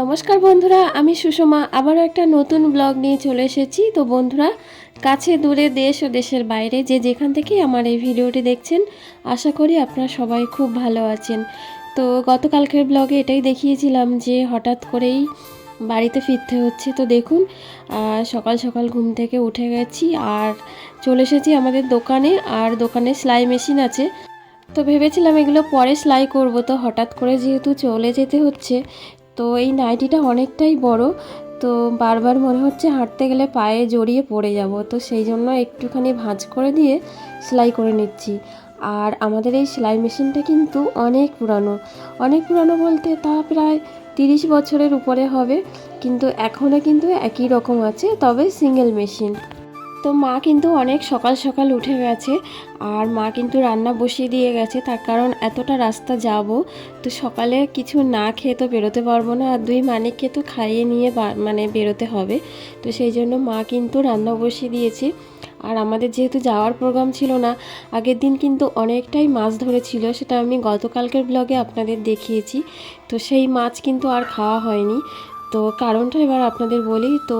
নমস্কার বন্ধুরা, আমি সুষমা। আবারও একটা নতুন ব্লগ নিয়ে চলে এসেছি। তো বন্ধুরা, কাছে দূরে দেশ ও দেশের বাইরে যে যেখান থেকে আমার এই ভিডিওটি দেখছেন, আশা করি আপনারা সবাই খুব ভালো আছেন। তো গতকালকের ব্লগে এটাই দেখিয়েছিলাম যে হঠাৎ করেই বাড়িতে ফিরতে হচ্ছে। তো দেখুন সকাল সকাল ঘুম থেকে উঠে গেছি আর চলে এসেছি আমাদের দোকানে আর দোকানে সেলাই মেশিন আছে। তো ভেবেছিলাম এগুলো পরে সেলাই করব। তো হঠাৎ করে যেহেতু চলে যেতে হচ্ছে তো এই নাইটিটা অনেকটাই বড়, তো বারবার মনে হচ্ছে হাঁটতে গেলে পায়ে জড়িয়ে পড়ে যাব। তো সেই জন্য একটুখানি ভাঁজ করে দিয়ে সেলাই করে নিচ্ছি। আর আমাদের এই সেলাই মেশিনটা কিন্তু অনেক পুরানো। অনেক পুরানো বলতে তা প্রায় তিরিশ বছরের উপরে হবে, কিন্তু এখনও কিন্তু একই রকম আছে, তবে সিঙ্গেল মেশিন তো মা কিন্তু অনেক সকাল সকাল উঠে গেছে আর মা কিন্তু রান্না বসিয়ে দিয়ে গেছে। তার কারণ এতটা রাস্তা যাব, তো সকালে কিছু না খেয়ে তো বেরোতে পারব না। আর দুই মানিককে তো খাইয়ে নিয়ে মানে বেরোতে হবে। তো সেই জন্য মা কিন্তু রান্না বসিয়ে দিয়েছে। আর আমাদের যেহেতু যাওয়ার প্রোগ্রাম ছিল না, আগের দিন কিন্তু অনেকটাই মাছ ধরেছিল, সেটা আমি গতকালকের ব্লগে আপনাদের দেখিয়েছি। তো সেই মাছ কিন্তু আর খাওয়া হয়নি। তো কারণটা এবার আপনাদের বলি, তো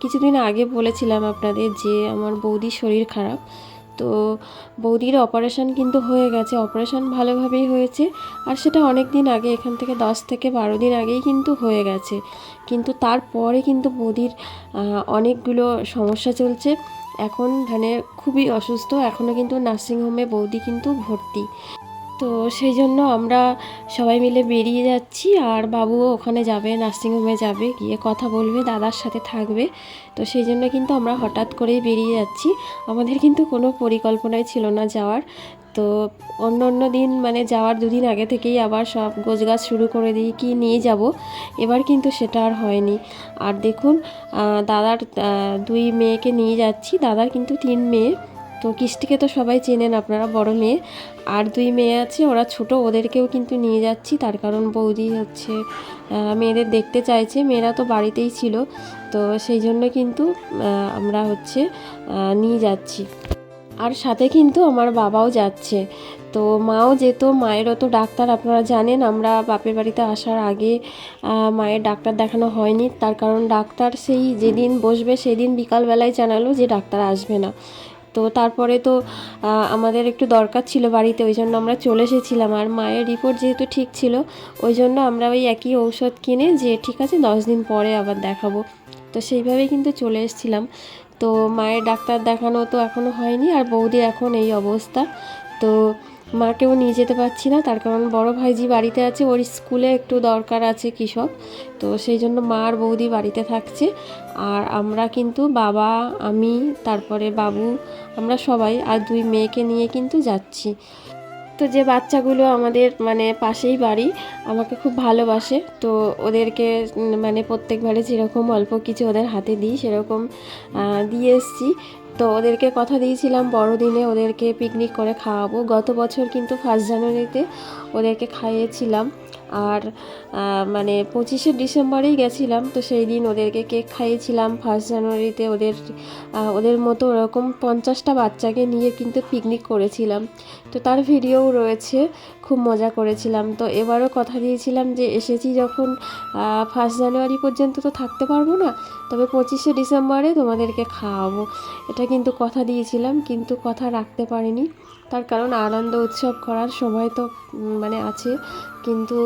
কিছুদিন আগে বলেছিলাম আপনাদের যে আমার বৌদির শরীর খারাপ। তো বৌদির অপারেশন কিন্তু হয়ে গেছে অপারেশন ভালোভাবেই হয়েছে। আর সেটা অনেক দিন আগে, এখান থেকে দশ থেকে বারো দিন আগেই কিন্তু হয়ে গেছে। কিন্তু তারপরে কিন্তু বৌদির অনেকগুলো সমস্যা চলছে। এখন মানে খুবই অসুস্থ এখনও কিন্তু নার্সিংহোমে বৌদি কিন্তু ভর্তি। তো সেই জন্য আমরা সবাই মিলে বেরিয়ে যাচ্ছি আর বাবুও ওখানে যাবে নার্সিংহোমে যাবে, গিয়ে কথা বলবে, দাদার সাথে থাকবে। তো সেই জন্য কিন্তু আমরা হঠাৎ করেই বেরিয়ে যাচ্ছি। আমাদের কিন্তু কোনো পরিকল্পনাই ছিল না যাওয়ার। তো অন্য অন্য দিন মানে যাওয়ার দুদিন আগে থেকেই আবার সব গোছগাছ শুরু করে দিই, কি নিয়ে যাব? এবার কিন্তু সেটা আর হয়নি। আর দেখুন দাদার দুই মেয়েকে নিয়ে যাচ্ছি। দাদার কিন্তু তিন মেয়ে। তো কিস্তিকে তো সবাই চেনেন, আপনারা বড় মেয়ে। আর দুই মেয়ে আছে, ওরা ছোট, ওদেরকেও কিন্তু নিয়ে যাচ্ছি। তার কারণ বৌদি হচ্ছে মেয়েদের দেখতে চাইছে। মেয়েরা তো বাড়িতেই ছিল, তো সেই জন্য কিন্তু আমরা হচ্ছে নিয়ে যাচ্ছি। আর সাথে কিন্তু আমার বাবাও যাচ্ছে। তো মাও যেত মায়েরও তো ডাক্তার, আপনারা জানেন, আমরা বাপের বাড়িতে আসার আগে মায়ের ডাক্তার দেখানো হয়নি। তার কারণ ডাক্তার সেই যেদিন বসবে, সেদিন বিকালবেলায় জানালো যে ডাক্তার আসবে না। তো তারপরে তো আমাদের একটু দরকার ছিল বাড়িতে, ওই জন্য আমরা চলে এসেছিলাম। আর মায়ের রিপোর্ট যেহেতু ঠিক ছিল, ওই জন্য আমরা ওই একই ঔষধ কিনে যে ঠিক আছে, দশ দিন পরে আবার দেখাবো। তো সেইভাবেই কিন্তু চলে এসেছিলাম। তো মায়ের ডাক্তার দেখানো তো এখনও হয়নি, আর বৌদির এখন এই অবস্থা। তো মাকেও নিয়ে যেতে পারছি না, তার কারণ বড় ভাইজি বাড়িতে আছে, ওর স্কুলে একটু দরকার আছে কৃষক। তো সেই জন্য মা আর বৌদি বাড়িতে থাকছে। আর আমরা কিন্তু বাবা, আমি, তারপরে বাবু, আমরা সবাই আর দুই মেয়েকে নিয়ে কিন্তু যাচ্ছি। তো যে বাচ্চাগুলো আমাদের মানে পাশেই বাড়ি, আমাকে খুব ভালোবাসে। তো ওদেরকে মানে প্রত্যেকবারে যেরকম অল্প কিছু ওদের হাতে দিই, সেরকম দিয়ে এসছি। তো ওদেরকে কথা দিয়েছিলাম, বড়দিনে ওদেরকে পিকনিক করে খাওয়াবো। গত বছর কিন্তু ফার্স্ট জানুয়ারিতে ওদেরকে খাইয়েছিলাম। আর মানে পঁচিশে ডিসেম্বরেই গেছিলাম, তো সেই দিন ওদেরকে কেক খাইয়েছিলাম। ফার্স্ট জানুয়ারিতে ওদের ওদের মতো ওরকম পঞ্চাশটা বাচ্চাকে নিয়ে কিন্তু পিকনিক করেছিলাম। তো তার ভিডিও রয়েছে। খুব মজা করেছিলাম। তো এবারও কথা দিয়েছিলাম যে এসেছি যখন ফার্স্ট জানুয়ারি পর্যন্ত তো থাকতে পারব না, তবে পঁচিশে ডিসেম্বরে তোমাদেরকে খাওয়াবো। এটা কিন্তু কথা দিয়েছিলাম, কিন্তু কথা রাখতে পারিনি। তার কারণ আনন্দ উৎসব করার সময় তো মানে আছে, কিন্তু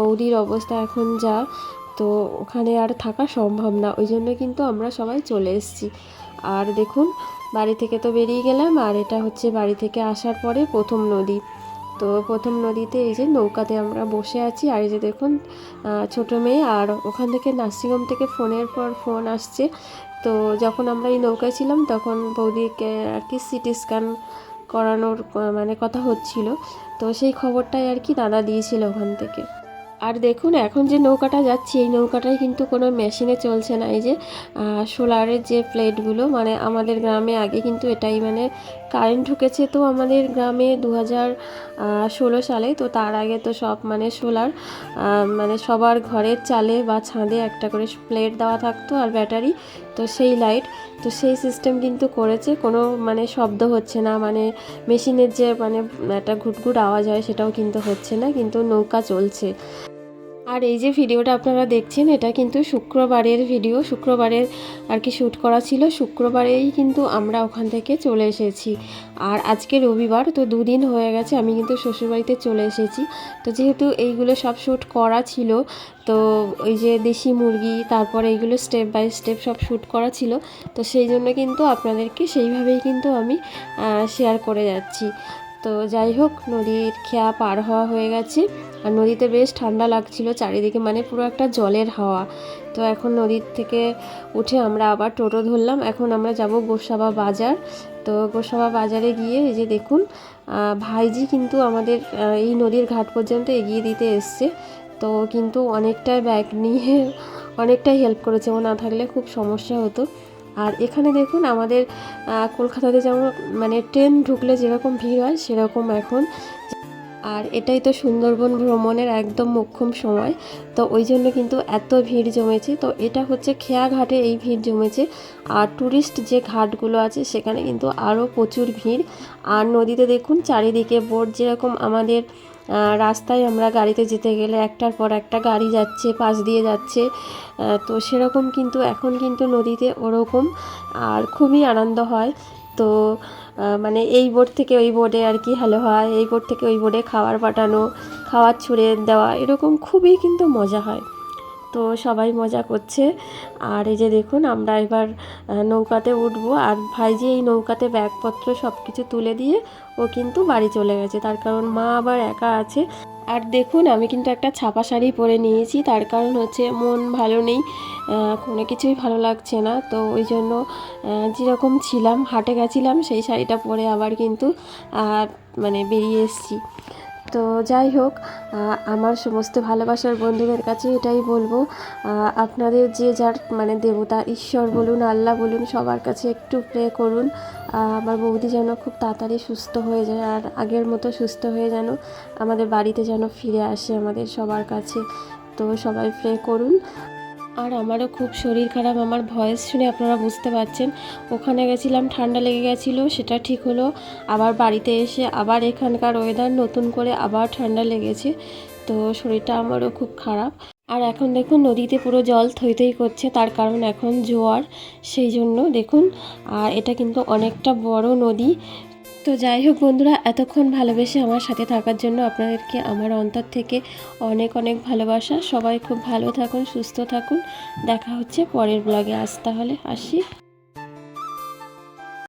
বৌদির অবস্থা এখন যা, তো ওখানে আর থাকা সম্ভব না। ওই জন্য কিন্তু আমরা সবাই চলে এসেছি। আর দেখুন, বাড়ি থেকে তো বেরিয়ে গেলাম, আর এটা হচ্ছে বাড়ি থেকে আসার পরে প্রথম নদী। তো প্রথম নদীতে এই যে নৌকাতে আমরা বসে আছি, আর এই যে দেখুন ছোট মেয়ে, আর ওখান থেকে নার্সিংহোম থেকে ফোনের পর ফোন আসছে। তো যখন আমরা এই নৌকায় ছিলাম, তখন বৌদিকে আর কি সিটি স্ক্যান করানোর মানে কথা হচ্ছিল। তো সেই খবরটাই আর কি দাদা দিয়েছিল ওখান থেকে। আর দেখুন, এখন যে নৌকাটা যাচ্ছে, এই নৌকাটাই কিন্তু কোনো মেশিনে চলছে না। এই যে সোলারের যে প্লেটগুলো মানে আমাদের গ্রামে আগে কিন্তু এটাই মানে কারেন্ট ঢুকেছে তো আমাদের গ্রামে দু হাজার ষোলো সালে। তো তার আগে তো সব মানে সোলার মানে সবার ঘরের চালে বা ছাদে একটা করে প্লেট দেওয়া থাকতো আর ব্যাটারি, তো সেই লাইট। তো সেই সিস্টেম কিন্তু করেছে, কোনো মানে শব্দ হচ্ছে না। মানে মেশিনের যে মানে একটা ঘুটঘুট আওয়াজ হয় সেটাও কিন্তু হচ্ছে না, কিন্তু নৌকা চলছে। আর এই যে ভিডিওটা আপনারা দেখছেন, এটা কিন্তু শুক্রবারের ভিডিও। শুক্রবারের আর কি শ্যুট করা ছিল, শুক্রবারেই কিন্তু আমরা ওখান থেকে চলে এসেছি। আর আজকে রবিবার, তো দুদিন হয়ে গেছে, আমি কিন্তু শ্বশুরবাড়িতে চলে এসেছি। তো যেহেতু এইগুলো সব শ্যুট করা ছিল, তো ওই যে দেশি মুরগি, তারপরে এইগুলো স্টেপ বাই স্টেপ সব শ্যুট করা ছিল, তো সেই জন্য কিন্তু আপনাদেরকে সেইভাবেই কিন্তু আমি শেয়ার করে যাচ্ছি। তো যাই হোক, নদীর খেয়া পার হওয়া হয়ে গেছে। আর নদীতে বেশ ঠান্ডা লাগছিল চারিদিকে মানে পুরো একটা জলের হাওয়া। তো এখন নদীর থেকে উঠে আমরা আবার টোটো ধরলাম। এখন আমরা যাব গোসাবা বাজার। তো গোসাবা বাজারে গিয়ে এই যে দেখুন ভাইজি কিন্তু আমাদের এই নদীর ঘাট পর্যন্ত এগিয়ে দিতে এসছে। তো কিন্তু অনেকটাই ব্যাগ নিয়ে, অনেকটাই হেল্প করেছে। ও না থাকলে খুব সমস্যা হতো। আর এখানে দেখুন আমাদের কলকাতাতে যেমন মানে ট্রেন ঢুকলে যেরকম ভিড় হয়, সেরকম এখন। আর এটাই তো সুন্দরবন ভ্রমণের একদম মোক্ষম সময়। তো ওই জন্য কিন্তু এত ভিড় জমেছে। তো এটা হচ্ছে খেয়া ঘাটে এই ভিড় জমেছে। আর ট্যুরিস্ট যে ঘাটগুলো আছে, সেখানে কিন্তু আরও প্রচুর ভিড়। আর নদীতে দেখুন, চারিদিকে বোট যেরকম আমাদের রাস্তায় আমরা গাড়িতে যেতে গেলে একটার পর একটা গাড়ি যাচ্ছে, পাশ দিয়ে যাচ্ছে। তো সেরকম কিন্তু এখন কিন্তু নদীতে ওরকম আর খুবই আনন্দ হয়। তো মানে এই বোর্ড থেকে ওই বোর্ডে আর কি হ্যালো হয়, এই বোর্ড থেকে ওই বোর্ডে খাবার পাঠানো খাবার ছুঁড়ে দেওয়া, এরকম খুবই কিন্তু মজা হয়। তো সবাই মজা করছে। আর এই যে দেখুন, আমরা এবার নৌকাতে উঠবো। আর ভাইজি এই নৌকাতে ব্যাগপত্র সব কিছু তুলে দিয়ে ও কিন্তু বাড়ি চলে গেছে। তার কারণ মা আবার একা আছে। আর দেখুন, আমি কিন্তু একটা ছাপা শাড়ি পরে নিয়েছি। তার কারণ হচ্ছে মন ভালো নেই কোনো কিছুই ভালো লাগছে না। তো ওই জন্য যেরকম ছিলাম, হাটে গেছিলাম, সেই শাড়িটা পরে আবার কিন্তু মানে বেরিয়ে এসেছি। তো যাই হোক আমার সমস্ত ভালোবাসার বন্ধুদের কাছে এটাই বলব। আপনাদের যে যার মানে দেবতা, ঈশ্বর বলুন, আল্লাহ বলুন, সবার কাছে একটু প্রে করুন। আমার বৌদি যেন খুব তাড়াতাড়ি সুস্থ হয়ে যায় আর আগের মতো সুস্থ হয়ে যেন আমাদের বাড়িতে যেন ফিরে আসে আমাদের সবার কাছে। তো সবাই প্রে করুন। আর আমারও খুব শরীর খারাপ, আমার ভয়েস শুনে আপনারা বুঝতে পারছেন। ওখানে গেছিলাম, ঠান্ডা লেগে গেছিল, সেটা ঠিক হলো। আবার বাড়িতে এসে আবার এখানকার ওয়েদার নতুন করে আবার ঠান্ডা লেগেছে, তো শরীরটা আমারও খুব খারাপ। আর এখন দেখুন, নদীতে পুরো জল থই থই করছে, তার কারণ এখন জোয়ার, সেই জন্য দেখুন। আর এটা কিন্তু অনেকটা বড় নদী তো যাই হোক বন্ধুরা, এতক্ষণ ভালোবেসে আমার সাথে থাকার জন্য আপনাদেরকে আমার অন্তর থেকে অনেক অনেক ভালোবাসা। সবাই খুব ভালো থাকুন, সুস্থ থাকুন। দেখা হচ্ছে পরের ব্লগে আজ তাহলে আসি।